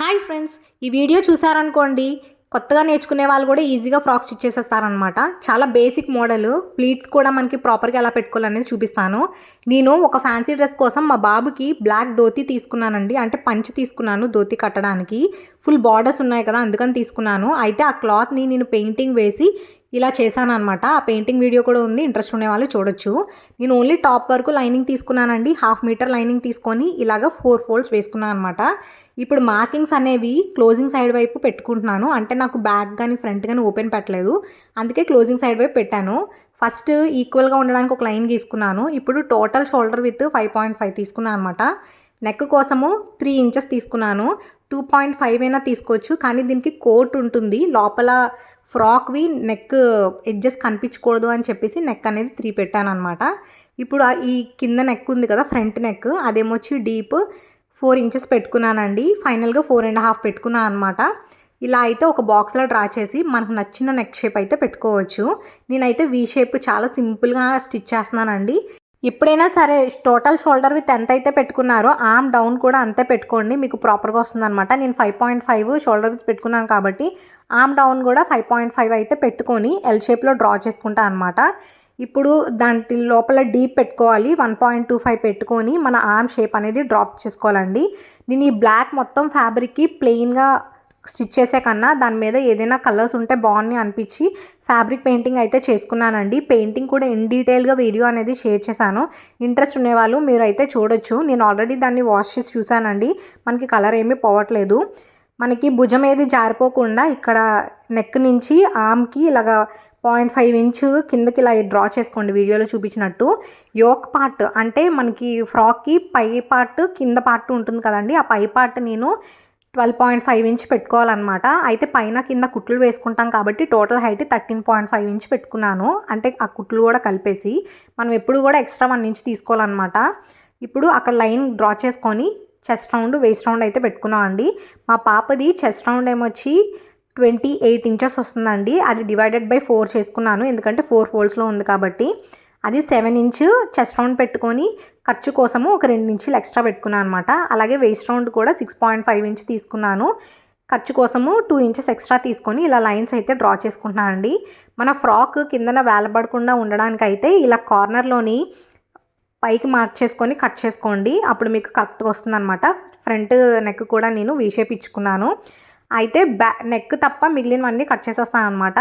Hi friends ఈ video చూసారనుకోండి కొత్తగా నేర్చుకునే వాళ్ళు కూడా ఈజీగా ఫ్రాక్ స్టిచ్ చేసేస్తారనమాట చాలా బేసిక్ మోడల్ ప్లీట్స్ కూడా మనకి ప్రాపర్గా ఎలా పెట్టుకోవాలనేది చూపిస్తాను. నేను ఒక ఫ్యాన్సీ డ్రెస్ కోసం మా బాబుకి బ్లాక్ ధోతి తీసుకున్నానండి అంటే పంచి తీసుకున్నాను ధోతి కట్టడానికి. ఫుల్ బార్డర్స్ ఉన్నాయి కదా అందుకని తీసుకున్నాను. అయితే ఆ క్లాత్ని నేను పెయింటింగ్ వేసి ఇలా చేశాను అనమాట ఆ పెయింటింగ్ వీడియో కూడా ఉంది ఇంట్రెస్ట్ ఉండే వాళ్ళు చూడొచ్చు. నేను ఓన్లీ టాప్ వరకు లైనింగ్ తీసుకున్నానండి. హాఫ్ మీటర్ లైనింగ్ తీసుకొని ఇలాగ ఫోర్ ఫోల్డ్స్ వేసుకున్నాను అనమాట ఇప్పుడు మార్కింగ్స్ అనేవి క్లోజింగ్ సైడ్ వైపు పెట్టుకుంటున్నాను. అంటే నాకు బ్యాక్ కానీ ఫ్రంట్ కానీ ఓపెన్ పెట్టలేదు. అందుకే క్లోజింగ్ సైడ్ వైపు పెట్టాను. ఫస్ట్ ఈక్వల్గా ఉండడానికి ఒక లైన్ గీసుకున్నాను. ఇప్పుడు total shoulder with five point five తీసుకున్నాను అనమాట నెక్ కోసము త్రీ ఇంచెస్ తీసుకున్నాను. టూ పాయింట్ ఫైవ్ అయినా తీసుకోవచ్చు. కానీ దీనికి కోట్ ఉంటుంది. లోపల ఫ్రాక్వి నెక్ ఎడ్జెస్ కనిపించకూడదు అని చెప్పేసి నెక్ అనేది త్రీ పెట్టాను అనమాట ఇప్పుడు ఆ- ఈ కింద నెక్ ఉంది కదా ఫ్రంట్ నెక్ అదేమొచ్చి డీప్ ఫోర్ ఇంచెస్ పెట్టుకున్నానండి. ఫైనల్గా ఫోర్ అండ్ హాఫ్ పెట్టుకున్నాను అనమాట ఇలా అయితే ఒక బాక్స్లో డ్రా చేసి మనకు నచ్చిన నెక్ షేప్ అయితే పెట్టుకోవచ్చు. నేనైతే వీ షేప్ చాలా సింపుల్గా స్టిచ్ చేస్తున్నానండి. ఎప్పుడైనా సరే టోటల్ షోల్డర్ విత్ ఎంత అయితే పెట్టుకున్నారో ఆమ్ డౌన్ కూడా అంతే పెట్టుకోండి. మీకు ప్రాపర్గా వస్తుంది అనమాట నేను five point five shoulder with పెట్టుకున్నాను కాబట్టి ఆమ్ డౌన్ కూడా ఫైవ్ పాయింట్ ఫైవ్ అయితే పెట్టుకొని ఎల్ షేప్లో డ్రా చేసుకుంటా అనమాట ఇప్పుడు దాంట్ లోపల డీప్ పెట్టుకోవాలి. వన్ పాయింట్ టూ ఫైవ్ పెట్టుకొని మన ఆర్మ్ షేప్ అనేది డ్రాప్ చేసుకోవాలండి. నేను ఈ బ్లాక్ మొత్తం ఫ్యాబ్రిక్కి ప్లెయిన్గా స్టిచ్ చేసే కన్నా దాని మీద ఏదైనా కలర్స్ ఉంటే బాగున్నాయి అనిపించి ఫ్యాబ్రిక్ పెయింటింగ్ అయితే చేసుకున్నానండి. పెయింటింగ్ కూడా ఇన్ డీటెయిల్గా వీడియో అనేది షేర్ చేశాను. ఇంట్రెస్ట్ ఉండేవాళ్ళు మీరు అయితే చూడొచ్చు. నేను ఆల్రెడీ దాన్ని వాష్ చేసి చూశానండి. మనకి కలర్ ఏమీ పోవట్లేదు. మనకి భుజం ఏది జారిపోకుండా ఇక్కడ నెక్ నుంచి ఆమ్కి ఇలాగా పాయింట్ ఫైవ్ ఇంచ్ కిందకి ఇలా డ్రా చేసుకోండి వీడియోలో చూపించినట్టు. యోక్ పార్ట్ అంటే మనకి ఫ్రాక్కి పై పార్ట్ కింద పార్ట్ ఉంటుంది కదండి. ఆ పై పార్ట్ నేను ట్వెల్వ్ పాయింట్ ఫైవ్ ఇంచ్ పెట్టుకోవాలన్నమాట. అయితే పైన కింద కుట్లు వేసుకుంటాం కాబట్టి total height thirteen point five inch పెట్టుకున్నాను. అంటే ఆ కుట్లు కూడా కలిపేసి మనం ఎప్పుడు కూడా ఎక్స్ట్రా వన్ ఇంచ్ తీసుకోవాలన్నమాట. ఇప్పుడు అక్కడ లైన్ డ్రా చేసుకొని చెస్ట్ రౌండ్ వేస్ట్ రౌండ్ అయితే పెట్టుకున్నాం అండి. మా పాపది చెస్ట్ రౌండ్ ఏమొచ్చి ట్వంటీ ఎయిట్ ఇంచెస్ వస్తుందండి. అది డివైడెడ్ బై ఫోర్ చేసుకున్నాను. ఎందుకంటే ఫోర్ ఫోల్డ్స్లో ఉంది కాబట్టి అది సెవెన్ ఇంచ్ చెస్ట్ రౌండ్ పెట్టుకొని ఖర్చు కోసము ఒక రెండు ఇంచులు ఎక్స్ట్రా పెట్టుకున్నాను అనమాట అలాగే వేస్ట్ రౌండ్ కూడా సిక్స్ పాయింట్ ఫైవ్ ఇంచ్ తీసుకున్నాను. ఖర్చు కోసము టూ ఇంచెస్ ఎక్స్ట్రా తీసుకొని ఇలా లైన్స్ అయితే డ్రా చేసుకుంటున్నానండి మన ఫ్రాక్ కిందన వేలబడకుండా ఉండడానికి అయితే ఇలా కార్నర్లోని పైకి మార్చేసుకొని కట్ చేసుకోండి. అప్పుడు మీకు కరెక్ట్గా వస్తుంది అనమాట ఫ్రంట్ నెక్ కూడా నేను వీషేప్ ఇచ్చుకున్నాను. అయితే బ్యా నెక్ తప్ప మిగిలినవన్నీ కట్ చేసేస్తాను అనమాట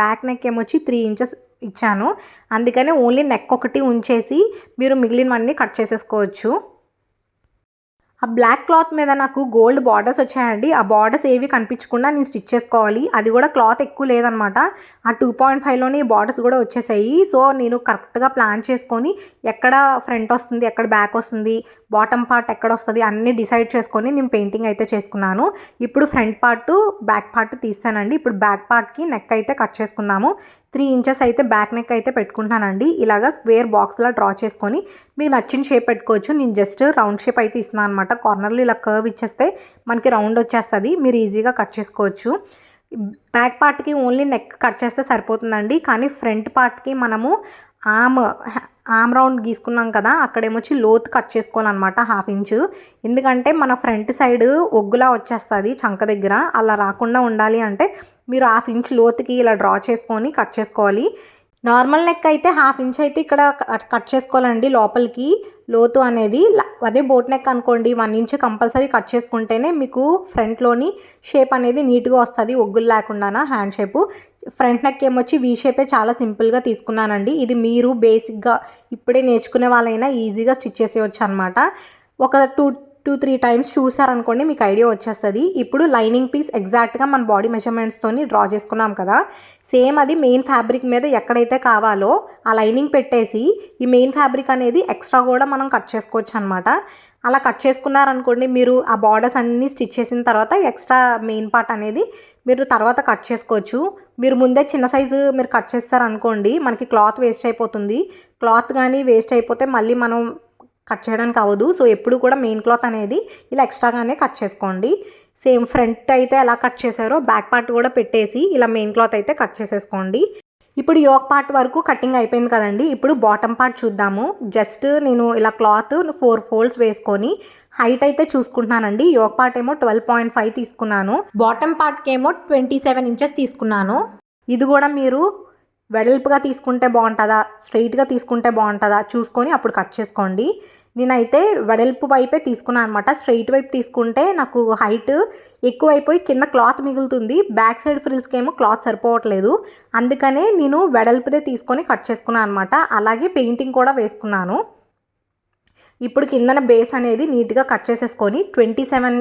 బ్యాక్ నెక్ ఏమొచ్చి త్రీ ఇంచెస్ ఇచ్చాను. అందుకని ఓన్లీ నెక్ ఒకటి ఉంచేసి మీరు మిగిలినవన్నీ కట్ చేసేసుకోవచ్చు. ఆ బ్లాక్ క్లాత్ మీద నాకు గోల్డ్ బార్డర్స్ వచ్చాయండి. ఆ బార్డర్స్ ఏవి కనిపించకుండా నేను స్టిచ్ చేసుకోవాలి. అది కూడా క్లాత్ ఎక్కువ లేదనమాట. ఆ టూ పాయింట్ ఫైవ్లోనే బార్డర్స్ కూడా వచ్చేసాయి. సో నేను కరెక్ట్గా ప్లాన్ చేసుకొని ఎక్కడ ఫ్రంట్ వస్తుంది ఎక్కడ బ్యాక్ వస్తుంది బాటమ్ పార్ట్ ఎక్కడ వస్తుంది అన్నీ డిసైడ్ చేసుకొని నేను పెయింటింగ్ అయితే చేసుకున్నాను. ఇప్పుడు ఫ్రంట్ పార్ట్ బ్యాక్ పార్ట్ తీసానండి ఇప్పుడు బ్యాక్ పార్ట్కి నెక్ అయితే కట్ చేసుకుందాము. త్రీ ఇంచెస్ అయితే బ్యాక్ నెక్ అయితే పెట్టుకుంటానండి ఇలాగా స్క్వేర్ బాక్స్లా డ్రా చేసుకొని మీకు నచ్చిన షేప్ పెట్టుకోవచ్చు. నేను జస్ట్ రౌండ్ షేప్ అయితే ఇస్తున్నాను అనమాట కార్నర్లు ఇలా కర్వ్ ఇచ్చేస్తే మనకి రౌండ్ వచ్చేస్తుంది. మీరు ఈజీగా కట్ చేసుకోవచ్చు. బ్యాక్ పార్ట్కి ఓన్లీ నెక్ కట్ చేస్తే సరిపోతుందండి. కానీ ఫ్రంట్ పార్ట్కి మనము ఆమ్ ఆమ్ రౌండ్ గీసుకున్నాం కదా అక్కడేమొచ్చి లోతు కట్ చేసుకోవాలన్నమాట హాఫ్ ఇంచు. ఎందుకంటే మన ఫ్రంట్ సైడ్ ఒగ్గులా వచ్చేస్తుంది చంక దగ్గర. అలా రాకుండా ఉండాలి అంటే మీరు హాఫ్ ఇంచ్ లోతుకి ఇలా డ్రా చేసుకొని కట్ చేసుకోవాలి. నార్మల్ నెక్ అయితే హాఫ్ ఇంచ్ అయితే ఇక్కడ కట్- చేసుకోవాలండి లోపలికి. లోతు అనేది అదే బోట్ నెక్ అనుకోండి వన్ ఇంచ్ కంపల్సరీ కట్ చేసుకుంటేనే మీకు ఫ్రంట్లోని షేప్ అనేది నీట్గా వస్తుంది ఒగ్గులు లేకుండా హ్యాండ్ షేపు ఫ్రంట్ నెక్ ఏమొచ్చి వీ షేపే చాలా సింపుల్గా తీసుకున్నానండి. ఇది మీరు బేసిక్గా ఇప్పుడే నేర్చుకునే వాళ్ళైనా ఈజీగా స్టిచ్ చేసేయచ్చు అనమాట ఒక టూ టూ త్రీ టైమ్స్ చూసారనుకోండి మీకు ఐడియా వచ్చేస్తుంది. ఇప్పుడు లైనింగ్ పీస్ ఎగ్జాక్ట్గా మన బాడీ మెజర్మెంట్స్తోని డ్రా చేసుకున్నాం కదా. సేమ్ అది మెయిన్ ఫ్యాబ్రిక్ మీద ఎక్కడైతే కావాలో ఆ లైనింగ్ పెట్టేసి ఈ మెయిన్ ఫ్యాబ్రిక్ అనేది ఎక్స్ట్రా కూడా మనం కట్ చేసుకోవచ్చు అనమాట అలా కట్ చేసుకున్నారనుకోండి మీరు ఆ బార్డర్స్ అన్నీ స్టిచ్ చేసిన తర్వాత ఎక్స్ట్రా మెయిన్ పార్ట్ అనేది మీరు తర్వాత కట్ చేసుకోవచ్చు. మీరు ముందే చిన్న సైజు మీరు కట్ చేస్తారనుకోండి మనకి క్లాత్ వేస్ట్ అయిపోతుంది. క్లాత్ కానీ వేస్ట్ అయిపోతే మళ్ళీ మనం కట్ చేయడానికి అవ్వదు. సో ఎప్పుడు కూడా మెయిన్ క్లాత్ అనేది ఇలా ఎక్స్ట్రాగానే కట్ చేసుకోండి. సేమ్ ఫ్రంట్ అయితే ఎలా కట్ చేశారో బ్యాక్ పార్ట్ కూడా పెట్టేసి ఇలా మెయిన్ క్లాత్ అయితే కట్ చేసేసుకోండి. ఇప్పుడు యోక్ పార్ట్ వరకు కటింగ్ అయిపోయింది కదండి. ఇప్పుడు బాటమ్ పార్ట్ చూద్దాము. జస్ట్ నేను ఇలా క్లాత్ ఫోర్ ఫోల్డ్స్ వేసుకొని హైట్ అయితే చూసుకుంటున్నానండి. యోక్ పార్ట్ ఏమో ట్వెల్వ్ పాయింట్ ఫైవ్ తీసుకున్నాను. బాటమ్ పార్ట్కి ఏమో ట్వంటీ సెవెన్ ఇంచెస్ తీసుకున్నాను. ఇది కూడా మీరు వెడల్పుగా తీసుకుంటే బాగుంటుందా? స్ట్రైట్గా తీసుకుంటే బాగుంటుందా? చూసుకొని అప్పుడు కట్ చేసుకోండి. నేనైతే వెడల్పు వైపే తీసుకున్నాను అనమాట. స్ట్రైట్ వైపు తీసుకుంటే నాకు హైట్ ఎక్కువ అయిపోయి కింద క్లాత్ మిగులుతుంది. బ్యాక్ సైడ్ ఫ్రిల్స్కి ఏమో క్లాత్ సరిపోవట్లేదు. అందుకనే నేను వెడల్పుదే తీసుకొని కట్ చేసుకున్నాను అనమాట. అలాగే పెయింటింగ్ కూడా వేసుకున్నాను. ఇప్పుడు కిందన బేస్ అనేది నీట్గా కట్ చేసేసుకొని ట్వంటీ సెవెన్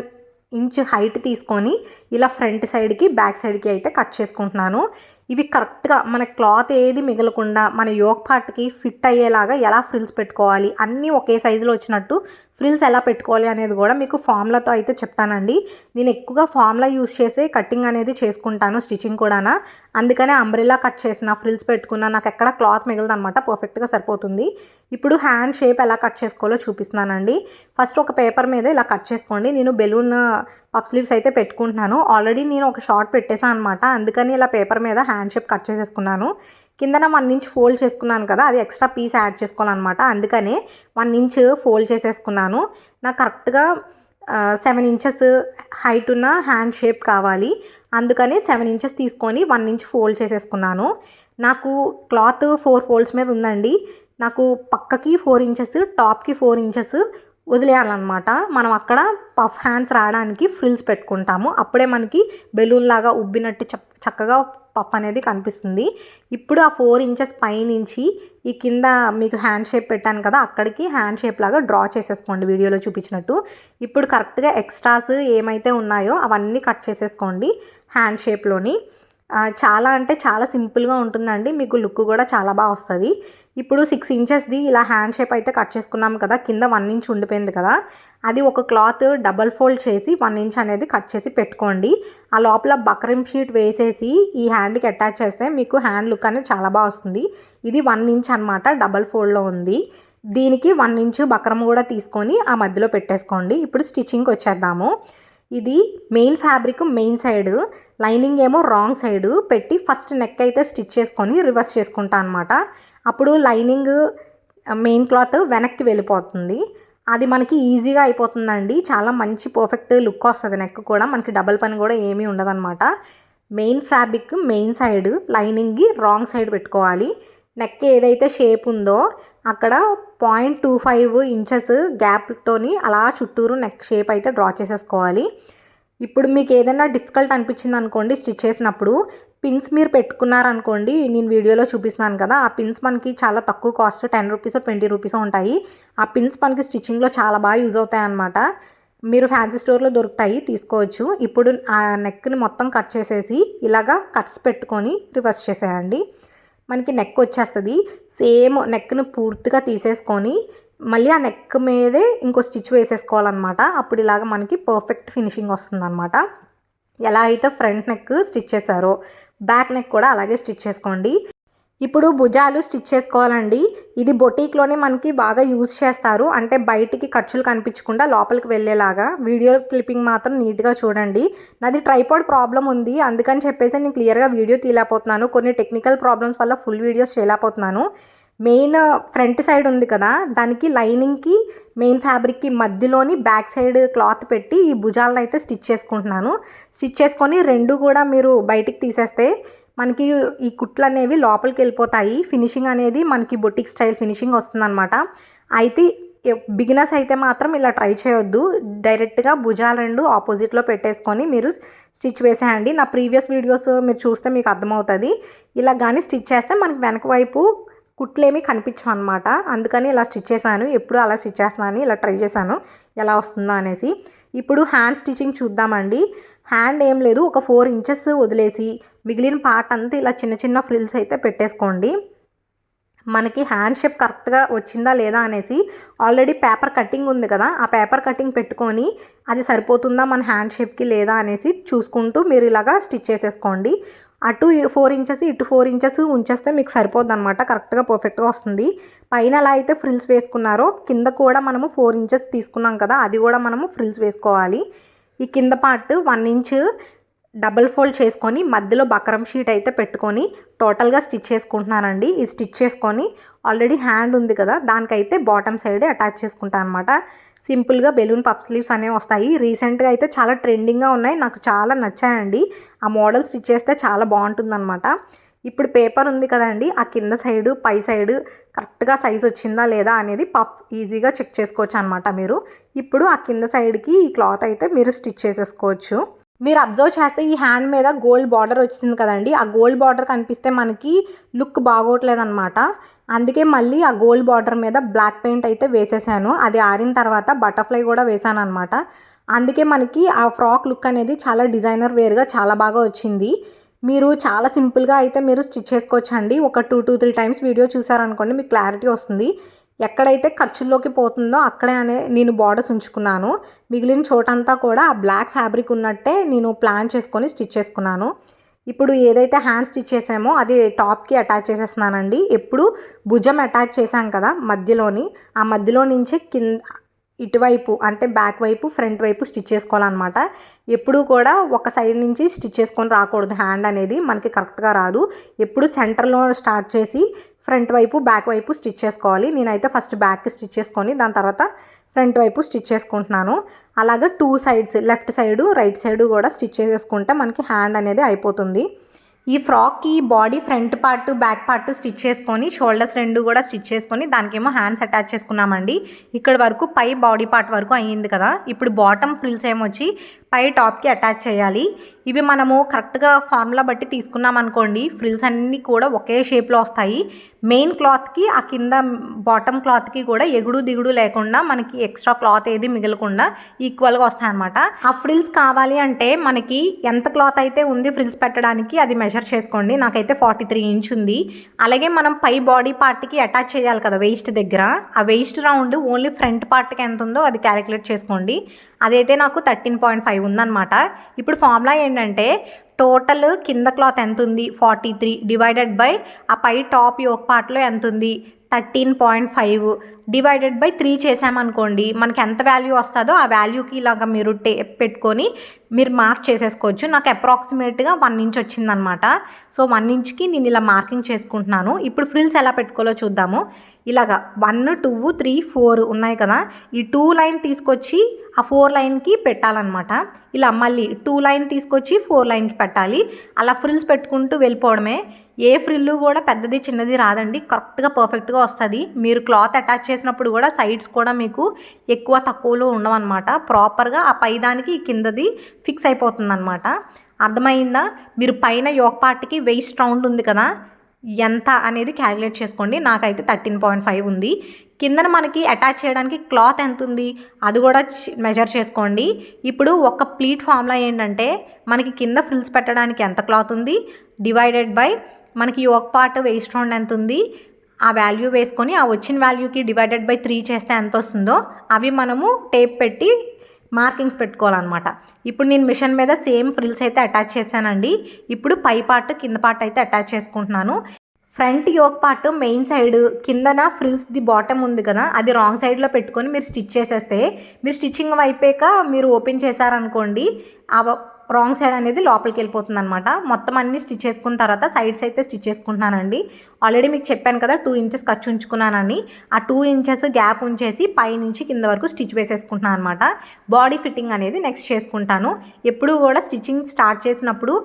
ఇంచ్ హైట్ తీసుకొని ఇలా ఫ్రంట్ సైడ్కి బ్యాక్ సైడ్కి అయితే కట్ చేసుకుంటున్నాను. ఇవి కరెక్ట్గా మన క్లాత్ ఏది మిగలకుండా మన యోగ్ పార్ట్కి ఫిట్ అయ్యేలాగా ఎలా ఫ్రిల్స్ పెట్టుకోవాలి అన్నీ ఒకే సైజులో వచ్చినట్టు ఫ్రిల్స్ ఎలా పెట్టుకోవాలి అనేది కూడా మీకు ఫామ్లతో అయితే చెప్తానండి. నేను ఎక్కువగా ఫామ్లా యూస్ చేసే కటింగ్ అనేది చేసుకుంటాను స్టిచ్చింగ్ కూడానా. అందుకనే అంబ్రెలా కట్ చేసిన ఫ్రిల్స్ పెట్టుకున్న నాకు ఎక్కడ క్లాత్ మిగలదు పర్ఫెక్ట్గా సరిపోతుంది. ఇప్పుడు హ్యాండ్ షేప్ ఎలా కట్ చేసుకోవాలో చూపిస్తున్నానండి. ఫస్ట్ ఒక పేపర్ మీద ఇలా కట్ చేసుకోండి. నేను బెలూన్ పఫ్ స్లీవ్స్ అయితే పెట్టుకుంటున్నాను. ఆల్రెడీ నేను ఒక షార్ట్ పెట్టేశాను అనమాట అందుకని ఇలా పేపర్ మీద హ్యాండ్ షేప్ కట్ చేసేసుకున్నాను. కిందన వన్ ఇంచ్ ఫోల్డ్ చేసుకున్నాను కదా అది ఎక్స్ట్రా పీస్ యాడ్ చేసుకోవాలన్నమాట. అందుకనే వన్ ఇంచ్ ఫోల్డ్ చేసేసుకున్నాను. నాకు కరెక్ట్గా సెవెన్ ఇంచెస్ హైట్ ఉన్న హ్యాండ్ షేప్ కావాలి. అందుకని సెవెన్ ఇంచెస్ తీసుకొని వన్ ఇంచ్ ఫోల్డ్ చేసేసుకున్నాను. నాకు క్లాత్ ఫోర్ ఫోల్డ్స్ మీద ఉందండి. నాకు పక్కకి ఫోర్ ఇంచెస్ టాప్కి ఫోర్ ఇంచెస్ వదిలేయాలన్నమాట. మనం అక్కడ పఫ్ హ్యాండ్స్ రావడానికి ఫ్రిల్స్ పెట్టుకుంటాము. అప్పుడే మనకి బెలూన్ లాగా ఉబ్బినట్టు చక్కగా పఫ్ అనేది కనిపిస్తుంది. ఇప్పుడు ఆ ఫోర్ ఇంచెస్ పైనుంచి ఈ కింద మీకు హ్యాండ్ షేప్ పెట్టాను కదా అక్కడికి హ్యాండ్ షేప్ లాగా డ్రా చేసేసుకోండి వీడియోలో చూపించినట్టు. ఇప్పుడు కరెక్ట్గా ఎక్స్ట్రాస్ ఏమైతే ఉన్నాయో అవన్నీ కట్ చేసేసుకోండి హ్యాండ్ షేప్లోని. చాలా అంటే చాలా సింపుల్గా ఉంటుందండి. మీకు లుక్ కూడా చాలా బాగా వస్తుంది. ఇప్పుడు సిక్స్ ఇంచెస్ది ఇలా హ్యాండ్ షేప్ అయితే కట్ చేసుకున్నాం కదా కింద వన్ ఇంచ్ ఉండిపోయింది కదా అది ఒక క్లాత్ డబల్ ఫోల్డ్ చేసి వన్ ఇంచ్ అనేది కట్ చేసి పెట్టుకోండి. ఆ లోపల బక్రమ్ షీట్ వేసేసి ఈ హ్యాండ్కి అటాచ్ చేస్తే మీకు హ్యాండ్ లుక్ అనేది చాలా బాగా వస్తుంది. ఇది వన్ ఇంచ్ అనమాట డబల్ ఫోల్డ్లో ఉంది. దీనికి వన్ ఇంచ్ బక్రం కూడా తీసుకొని ఆ మధ్యలో పెట్టేసుకోండి. ఇప్పుడు స్టిచ్చింగ్కి వచ్చేద్దాము. ఇది main fabric main side. Lining ఏమో రాంగ్ సైడ్ పెట్టి ఫస్ట్ నెక్ అయితే స్టిచ్ చేసుకొని రివర్స్ చేసుకుంటా అనమాట అప్పుడు లైనింగ్ మెయిన్ క్లాత్ వెనక్కి వెళ్ళిపోతుంది. అది మనకి ఈజీగా అయిపోతుందండి. చాలా మంచి పర్ఫెక్ట్ లుక్ వస్తుంది నెక్ కూడా. మనకి డబల్ పని కూడా ఏమీ ఉండదన్నమాట. మెయిన్ ఫ్యాబ్రిక్ మెయిన్ సైడ్ లైనింగ్కి రాంగ్ సైడ్ పెట్టుకోవాలి. నెక్ ఏదైతే షేప్ ఉందో అక్కడ పాయింట్ టూ ఫైవ్ ఇంచెస్ గ్యాప్తోని అలా చుట్టూరు నెక్ షేప్ అయితే డ్రా చేసేసుకోవాలి. ఇప్పుడు మీకు ఏదైనా డిఫికల్ట్ అనిపించింది అనుకోండి స్టిచ్ చేసినప్పుడు పిన్స్ మీరు పెట్టుకున్నారనుకోండి నేను వీడియోలో చూపిస్తున్నాను కదా ఆ పిన్స్ మనకి చాలా తక్కువ cost ten rupees twenty rupees ఉంటాయి. ఆ పిన్స్ మనకి స్టిచ్చింగ్లో చాలా బాగా యూజ్ అవుతాయి అన్నమాట మీరు ఫ్యాన్సీ స్టోర్లో దొరుకుతాయి తీసుకోవచ్చు. ఇప్పుడు ఆ నెక్ని మొత్తం కట్ చేసేసి ఇలాగా కట్స్ పెట్టుకొని రివర్స్ చేసేయండి. మనకి నెక్ వచ్చేస్తుంది. సేమ్ నెక్ను పూర్తిగా తీసేసుకొని మళ్ళీ ఆ నెక్ మీదే ఇంకో స్టిచ్ వేసేసుకోవాలన్నమాట. అప్పుడు ఇలాగ మనకి పర్ఫెక్ట్ ఫినిషింగ్ వస్తుందన్నమాట. ఎలా అయితే ఫ్రంట్ నెక్ స్టిచ్ చేశారో బ్యాక్ నెక్ కూడా అలాగే స్టిచ్ చేసుకోండి. ఇప్పుడు భుజాలు స్టిచ్ చేసుకోవాలండి. ఇది బొటీక్లోనే మనకి బాగా యూజ్ చేస్తారు. అంటే బయటికి ఖర్చులు కనిపించకుండా లోపలికి వెళ్ళేలాగా. వీడియో క్లిప్పింగ్ మాత్రం నీట్గా చూడండి. నాది ట్రైపాడ్ ప్రాబ్లం ఉంది. అందుకని చెప్పేసి నేను క్లియర్గా వీడియో తీయలేకపోతున్నాను. కొన్ని టెక్నికల్ ప్రాబ్లమ్స్ వల్ల ఫుల్ వీడియోస్ చేయలేకపోతున్నాను. మెయిన్ ఫ్రంట్ సైడ్ ఉంది కదా దానికి లైనింగ్కి మెయిన్ ఫ్యాబ్రిక్కి మధ్యలోని బ్యాక్ సైడ్ క్లాత్ పెట్టి ఈ భుజాలను అయితే స్టిచ్ చేసుకుంటున్నాను. స్టిచ్ చేసుకొని రెండు కూడా మీరు బయటికి తీసేస్తే మనకి ఈ కుట్లు అనేవి లోపలికి వెళ్ళిపోతాయి. ఫినిషింగ్ అనేది మనకి బొటిక్ స్టైల్ ఫినిషింగ్ వస్తుందన్నమాట. అయితే బిగినర్స్ అయితే మాత్రం ఇలా ట్రై చేయొద్దు. డైరెక్ట్గా భుజాలు రెండు ఆపోజిట్లో పెట్టేసుకొని మీరు స్టిచ్ వేసేయండి. నా ప్రీవియస్ వీడియోస్ మీరు చూస్తే మీకు అర్థమవుతుంది. ఇలా కానీ స్టిచ్ చేస్తే మనకి వెనక వైపు కుట్లేమీ కనిపించవు అనమాట అందుకని ఇలా స్టిచ్ చేశాను. ఎప్పుడు అలా స్టిచ్ చేస్తున్నాను ఇలా ట్రై చేశాను. ఎలా వస్తుందో అనేసి. ఇప్పుడు హ్యాండ్ స్టిచ్చింగ్ చూద్దామండి. హ్యాండ్ ఏం లేదు. ఒక ఫోర్ ఇంచెస్ వదిలేసి మిగిలిన పార్ట్ అంతా ఇలా చిన్న చిన్న ఫ్రిల్స్ అయితే పెట్టేసుకోండి. మనకి హ్యాండ్ షేప్ కరెక్ట్గా వచ్చిందా లేదా అనేసి ఆల్రెడీ పేపర్ కటింగ్ ఉంది కదా. ఆ పేపర్ కటింగ్ పెట్టుకొని అది సరిపోతుందా మన హ్యాండ్ షేప్కి లేదా అనేసి చూసుకుంటూ మీరు ఇలాగా స్టిచ్ చేసేసుకోండి. అటు ఫోర్ ఇంచెస్ ఇటు ఫోర్ ఇంచెస్ ఉంచేస్తే మీకు సరిపోద్ది అనమాట కరెక్ట్గా పర్ఫెక్ట్గా వస్తుంది. పైన ఎలా అయితే ఫ్రిల్స్ వేసుకున్నారో కింద కూడా మనము ఫోర్ ఇంచెస్ తీసుకున్నాం కదా అది కూడా మనము ఫ్రిల్స్ వేసుకోవాలి. ఈ కింద part one inch double fold చేసుకొని మధ్యలో బకరం షీట్ అయితే పెట్టుకొని టోటల్గా స్టిచ్ చేసుకుంటున్నానండి. ఈ స్టిచ్ చేసుకొని ఆల్రెడీ హ్యాండ్ ఉంది కదా దానికైతే బాటమ్ సైడ్ అటాచ్ చేసుకుంటాను అనమాట సింపుల్గా బెలూన్ పప్ స్లీవ్స్ అనేవి వస్తాయి. రీసెంట్గా అయితే చాలా ట్రెండింగ్గా ఉన్నాయి. నాకు చాలా నచ్చాయండి. ఆ మోడల్ స్టిచ్ చేస్తే చాలా బాగుంటుందన్నమాట. ఇప్పుడు పేపర్ ఉంది కదండి. ఆ కింద సైడు పై సైడ్ కరెక్ట్గా సైజ్ వచ్చిందా లేదా అనేది పఫ్ ఈజీగా చెక్ చేసుకోవచ్చు అనమాట మీరు. ఇప్పుడు ఆ కింద సైడ్కి ఈ క్లాత్ అయితే మీరు స్టిచ్ చేసేసుకోవచ్చు. మీరు అబ్జర్వ్ చేస్తే ఈ హ్యాండ్ మీద గోల్డ్ బార్డర్ వచ్చింది కదండి. ఆ గోల్డ్ బార్డర్ కనిపిస్తే మనకి లుక్ బాగోట్లేదు అనమాట అందుకే మళ్ళీ ఆ గోల్డ్ బార్డర్ మీద బ్లాక్ పెయింట్ అయితే వేసేసాను. అది ఆరిన తర్వాత బటర్ఫ్లై కూడా వేసాను అనమాట అందుకే మనకి ఆ ఫ్రాక్ లుక్ అనేది చాలా డిజైనర్ వేర్గా చాలా బాగా వచ్చింది. మీరు చాలా సింపుల్గా అయితే మీరు స్టిచ్ చేసుకోవచ్చండి. ఒక two two three times video చూసారనుకోండి మీకు క్లారిటీ వస్తుంది. ఎక్కడైతే ఖర్చుల్లోకి పోతుందో అక్కడే అనే నేను బార్డర్స్ ఉంచుకున్నాను. మిగిలిన చోటంతా కూడా ఆ బ్లాక్ ఫ్యాబ్రిక్ ఉన్నట్టే నేను ప్లాన్ చేసుకొని స్టిచ్ చేసుకున్నాను. ఇప్పుడు ఏదైతే హ్యాండ్ స్టిచ్ చేసామో అది టాప్కి అటాచ్ చేసేస్తున్నానండి. ఎప్పుడు భుజం అటాచ్ చేశాం కదా మధ్యలోని ఆ మధ్యలో నుంచే కింద ఇటువైపు అంటే బ్యాక్ వైపు ఫ్రంట్ వైపు స్టిచ్ చేసుకోవాలన్నమాట. ఎప్పుడు కూడా ఒక సైడ్ నుంచి స్టిచ్ చేసుకొని రాకూడదు. హ్యాండ్ అనేది మనకి కరెక్ట్గా రాదు. ఎప్పుడు సెంటర్లో స్టార్ట్ చేసి ఫ్రంట్ వైపు బ్యాక్ వైపు స్టిచ్ చేసుకోవాలి. నేనైతే ఫస్ట్ బ్యాక్ స్టిచ్ చేసుకొని దాని తర్వాత ఫ్రంట్ వైపు స్టిచ్ చేసుకుంటున్నాను. అలాగే two sides left side right side కూడా స్టిచ్ చేసుకుంటే మనకి హ్యాండ్ అనేది అయిపోతుంది. ఈ ఫ్రాక్కి body front part back part stitch చేసుకొని షోల్డర్స్ రెండు కూడా స్టిచ్ చేసుకొని దానికేమో హ్యాండ్స్ అటాచ్ చేసుకున్నామండి. ఇక్కడ వరకు పై బాడీ పార్ట్ వరకు అయ్యింది కదా. ఇప్పుడు బాటమ్ ఫ్రిల్స్ ఏమొచ్చి పై టాప్కి అటాచ్ చేయాలి. ఇవి మనము కరెక్ట్గా ఫార్ములా బట్టి తీసుకున్నాం అనుకోండి ఫ్రిల్స్ అన్నీ కూడా ఒకే షేప్లో వస్తాయి. మెయిన్ క్లాత్కి ఆ కింద బాటమ్ క్లాత్కి కూడా ఎగుడు దిగుడు లేకుండా మనకి ఎక్స్ట్రా క్లాత్ ఏది మిగలకుండా ఈక్వల్గా వస్తాయి అనమాట ఆ ఫ్రిల్స్ కావాలి అంటే మనకి ఎంత క్లాత్ అయితే ఉంది ఫ్రిల్స్ పెట్టడానికి అది మెజర్ చేసుకోండి. నాకైతే ఫార్టీ త్రీ ఇంచ్ ఉంది. అలాగే మనం పై బాడీ పార్ట్కి అటాచ్ చేయాలి కదా వెయిస్ట్ దగ్గర. ఆ వెయిస్ట్ రౌండ్ ఓన్లీ ఫ్రంట్ పార్ట్కి ఎంత ఉందో అది క్యాలిక్యులేట్ చేసుకోండి. అదైతే నాకు థర్టీన్ పాయింట్ ఫైవ్ ఉందన్నమాట. ఇప్పుడు ఫార్ములా ఏంటంటే టోటల్ కింద క్లాత్ ఎంత ఉంది ఫార్టీ త్రీ డివైడెడ్ బై ఆ పై టాప్ యోక్ పార్ట్లో ఎంత ఉంది thirteen point five divided by three చేసామనుకోండి మనకి ఎంత వాల్యూ వస్తుందో ఆ వాల్యూకి ఇలాగ మీరు టే పెట్టుకొని మీరు మార్క్ చేసేసుకోవచ్చు. నాకు అప్రాక్సిమేట్గా వన్ ఇంచ్ వచ్చిందనమాట. సో వన్ ఇంచ్కి నేను ఇలా మార్కింగ్ చేసుకుంటున్నాను. ఇప్పుడు ఫ్రిల్స్ ఎలా పెట్టుకోవాలో చూద్దాము. ఇలాగ వన్ టూ త్రీ ఫోర్ ఉన్నాయి కదా. ఈ టూ లైన్ తీసుకొచ్చి ఆ ఫోర్ లైన్కి పెట్టాలన్నమాట ఇలా మళ్ళీ టూ లైన్ తీసుకొచ్చి ఫోర్ లైన్కి పెట్టాలి. అలా ఫ్రిల్స్ పెట్టుకుంటూ వెళ్ళిపోవడమే. ఏ ఫ్రిల్లు కూడా పెద్దది చిన్నది రాదండి. కరెక్ట్గా పర్ఫెక్ట్గా వస్తుంది. మీరు క్లాత్ అటాచ్ చేసినప్పుడు కూడా సైడ్స్ కూడా మీకు ఎక్కువ తక్కువలో ఉండవన్నమాట. ప్రాపర్గా ఆ పైదానికి కిందది ఫిక్స్ అయిపోతుందన్నమాట. అర్థమైందా? మీరు పైన యోగ పార్ట్కి వెయిస్ట్ రౌండ్ ఉంది కదా ఎంత అనేది క్యాలిక్యులేట్ చేసుకోండి. నాకైతే థర్టీన్ పాయింట్ ఫైవ్ ఉంది. కిందన మనకి అటాచ్ చేయడానికి క్లాత్ ఎంత ఉంది? అది కూడా మెజర్ చేసుకోండి. ఇప్పుడు ఒక ప్లీట్ ఫామ్లా ఏంటంటే మనకి కింద ఫ్రిల్స్ పెట్టడానికి ఎంత క్లాత్ ఉంది? డివైడెడ్ బై మనకి యోగ పార్ట్ వేస్ట్ రౌండ్ ఎంత ఉంది ఆ వాల్యూ వేసుకొని ఆ వచ్చిన వాల్యూకి డివైడెడ్ బై త్రీ చేస్తే ఎంత వస్తుందో అవి మనము టేప్ పెట్టి మార్కింగ్స్ పెట్టుకోవాలన్నమాట. ఇప్పుడు నేను మిషన్ మీద సేమ్ ఫ్రిల్స్ అయితే అటాచ్ చేశానండి. ఇప్పుడు పై పార్ట్ కింద పార్ట్ అయితే అటాచ్ చేసుకుంటున్నాను. Front yoke part main side కిందన ఫ్రిల్స్ ది బాటమ్ ఉంది కదా అది రాంగ్ సైడ్లో పెట్టుకొని మీరు స్టిచ్ చేసేస్తే మీరు స్టిచ్చింగ్ అయిపోయాక మీరు ఓపెన్ చేశారనుకోండి ఆ రాంగ్ సైడ్ అనేది లోపలికి వెళ్ళిపోతుంది అనమాట మొత్తం అన్ని స్టిచ్ చేసుకున్న తర్వాత సైడ్స్ అయితే స్టిచ్ చేసుకుంటున్నానండి. ఆల్రెడీ మీకు చెప్పాను కదా టూ ఇంచెస్ ఖర్చు ఉంచుకున్నానని. ఆ టూ ఇంచెస్ గ్యాప్ ఉంచేసి పై నుంచి కింద వరకు స్టిచ్ వేసేసుకుంటున్నాను అనమాట బాడీ ఫిట్టింగ్ అనేది నెక్స్ట్ చేసుకుంటాను. ఎప్పుడు కూడా స్టిచ్చింగ్ స్టార్ట్ చేసినప్పుడు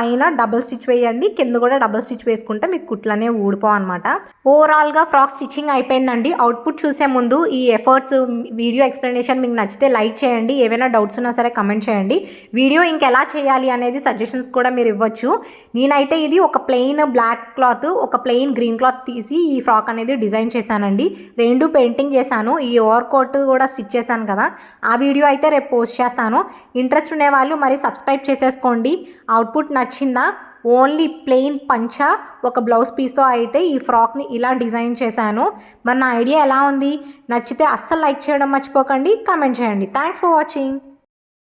పైన డబుల్ స్టిచ్ వేయండి. కింద కూడా డబుల్ స్టిచ్ వేసుకుంటే మీకు కుట్లనే ఊడిపో అనమాట ఓవరాల్గా ఫ్రాక్ స్టిచ్చింగ్ అయిపోయిందండి. అవుట్పుట్ చూసే ముందు ఈ ఎఫర్ట్స్ వీడియో ఎక్స్ప్లెనేషన్ మీకు నచ్చితే లైక్ చేయండి. ఏవైనా డౌట్స్ ఉన్నా సరే కమెంట్ చేయండి. వీడియో ఇంకెలా చేయాలి అనేది సజెషన్స్ కూడా మీరు ఇవ్వచ్చు. నేనైతే ఇది ఒక ప్లెయిన్ బ్లాక్ క్లాత్ ఒక ప్లెయిన్ గ్రీన్ క్లాత్ తీసి ఈ ఫ్రాక్ అనేది డిజైన్ చేశానండి. రెండు పెయింటింగ్ చేశాను. ఈ ఓవర్ కోట్ కూడా స్టిచ్ చేశాను కదా. ఆ వీడియో అయితే రేపు పోస్ట్ చేస్తాను. ఇంట్రెస్ట్ ఉండే వాళ్ళు మరి సబ్స్క్రైబ్ చేసేసుకోండి. అవుట్పుట్ నచ్చిందా? ఓన్లీ ప్లెయిన్ పంచ? ఒక బ్లౌజ్ పీస్తో అయితే ఈ ఫ్రాక్ని ఇలా డిజైన్ చేశాను. మరి నా ఐడియా ఎలా ఉంది? నచ్చితే అస్సలు లైక్ చేయడం మర్చిపోకండి. కామెంట్ చేయండి. Thanks for watching.